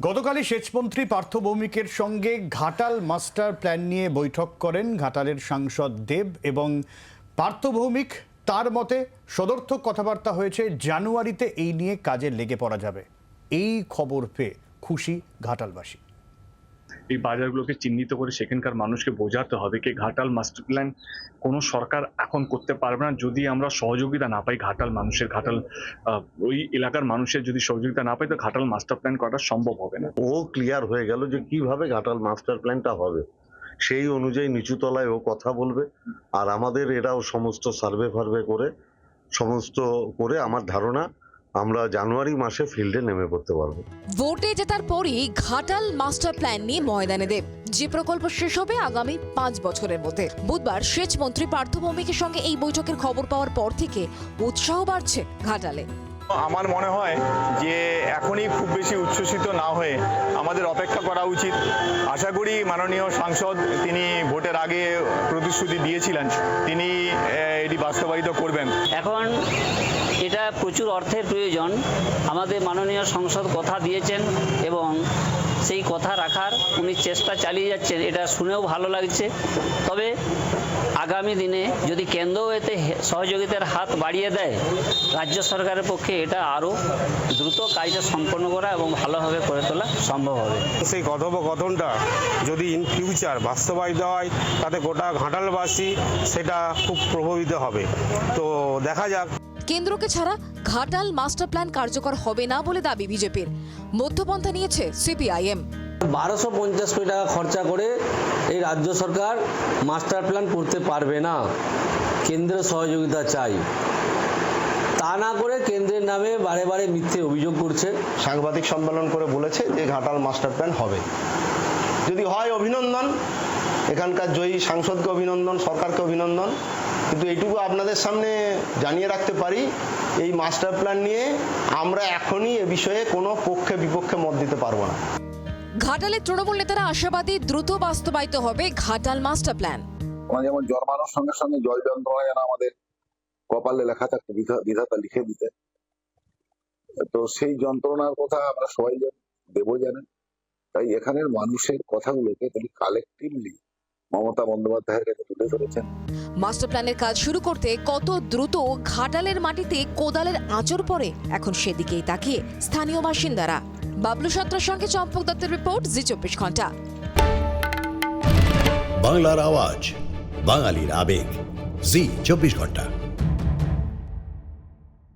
গতকালই সেচমন্ত্রী পার্থ ভৌমিকের সঙ্গে Ghatal master plan নিয়ে বৈঠক করেন ঘাটালের সাংসদ দেব এবং পার্থ ভৌমিক। তার মতে, সদর্থক কথাবার্তা হয়েছে, জানুয়ারিতে এই নিয়ে কাজে লেগে পড়া যাবে। এই খবর পেয়ে খুশি ঘাটালবাসী। এই বাজারগুলোকে চিহ্নিত করে সেখানকার মানুষকে বোঝাতে হবে কি ঘাটাল মাস্টার প্ল্যান কোনো সরকার এখন করতে পারবে না। যদি আমরা সহযোগিতা না পাই ঘাটাল মানুষের, ঘাটাল ওই এলাকার মানুষের যদি সহযোগিতা না পাই, তো ঘাটাল মাস্টার প্ল্যান করা সম্ভব হবে না। ও ক্লিয়ার হয়ে গেল যে কীভাবে ঘাটাল মাস্টার প্ল্যানটা হবে। সেই অনুযায়ী নিচুতলায় ও কথা বলবে আর আমাদের এরাও সমস্ত সার্ভে ফার্ভে করে, সমস্ত করে আমার ধারণা আমরা জানুয়ারি মাসে ফিল্ডে নেমে পড়তে পারব। ভোটে জেতার পরই ঘাটাল মাস্টার প্ল্যান নিয়ে ময়দানে দেব। যে প্রকল্প শেষ হবে আগামী পাঁচ বছরের মধ্যে। বুধবার সেচ মন্ত্রী পার্থ ভৌমিকের সঙ্গে এই বৈঠকের খবর পাওয়ার পর থেকে উৎসাহ বাড়ছে ঘাটালে। আমার মনে হয় যে এখনই খুব বেশি উচ্ছ্বসিত না হয়ে আমাদের অপেক্ষা করা উচিত। আশা করি মাননীয় সাংসদ তিনি ভোটের আগে প্রতিশ্রুতি দিয়েছিলেন। তিনি এটি বাস্তবায়িত করবেন। এখন এটা প্রচুর অর্থের প্রয়োজন। আমাদের মাননীয় সংসদ কথা দিয়েছেন এবং সেই কথা রাখার উনি চেষ্টা চালিয়ে যাচ্ছেন, এটা শুনেও ভালো লাগছে। তবে আগামী দিনে যদি কেন্দ্রও এতে সহযোগিতার হাত বাড়িয়ে দেয়, রাজ্য সরকারের পক্ষে এটা আরও দ্রুত কাজটা সম্পন্ন করা এবং ভালোভাবে করে তোলা সম্ভব হবে। সেই কথোপকথনটা যদি ইন ফিউচার বাস্তবায়িত হয়, তাতে গোটা ঘাটালবাসী সেটা খুব প্রভাবিত হবে। তো দেখা যাক। কেন্দ্রকে ছাড়া ঘাটাল মাস্টার প্ল্যান কার্যকর হবে না বলে দাবি বিজেপির। মধ্যপন্থা নিয়েছে সিপিআইএম। বারোশো পঞ্চাশ কোটি টাকা খরচা করে এই রাজ্য সরকার মাস্টার প্ল্যান করতে পারবে না। কেন্দ্রের সহযোগিতা চাই। তা না করে কেন্দ্রের নামে বারে বারে মিথ্যে অভিযোগ করছে। সাংবাদিক সম্মেলন করে বলেছে যে ঘাটাল মাস্টার প্ল্যান হবে। যদি হয় অভিনন্দন এখানকার জয়ী সাংসদকে অভিনন্দন সরকারকে অভিনন্দন কিন্তু এইটুকু আপনাদের সামনে জানিয়ে রাখতে পারি এই মাস্টার প্ল্যান নিয়ে আমরা এখনই এ বিষয়ে কোনো পক্ষে বিপক্ষে মত দিতে পারব না। ঘাটালের তৃণমূল নেতারা আশাবাদী দ্রুত বাস্তবায়িত হবে ঘাটাল মাস্টার প্ল্যান আমরা যেমন জন্মানোর সঙ্গে সঙ্গে জল যন্ত্রণা যেন আমাদের কপালে লেখা থাকতো বিধাতা লিখে দিতে। তো সেই যন্ত্রণার কথা আমরা সবাই জানি জানেন। তাই এখানের মানুষের কথাগুলোকে তিনি কালেকটিভলি মমতা বন্দ্যোপাধ্যায়ের কাছে তুলে ধরেছেন মাস্টার প্ল্যানের কাজ শুরু করতে কত দ্রুত ঘাটালের মাটিতে কোদালের আঁচড় পড়ে? এখন সেদিকেই তাকিয়ে স্থানীয় বাসিন্দারা। বাবলু সত্রার সঙ্গে চম্পক দত্তের রিপোর্ট জি চব্বিশ ঘণ্টা। বাংলার আওয়াজ বাঙালির আবেগ জি চব্বিশ ঘণ্টা।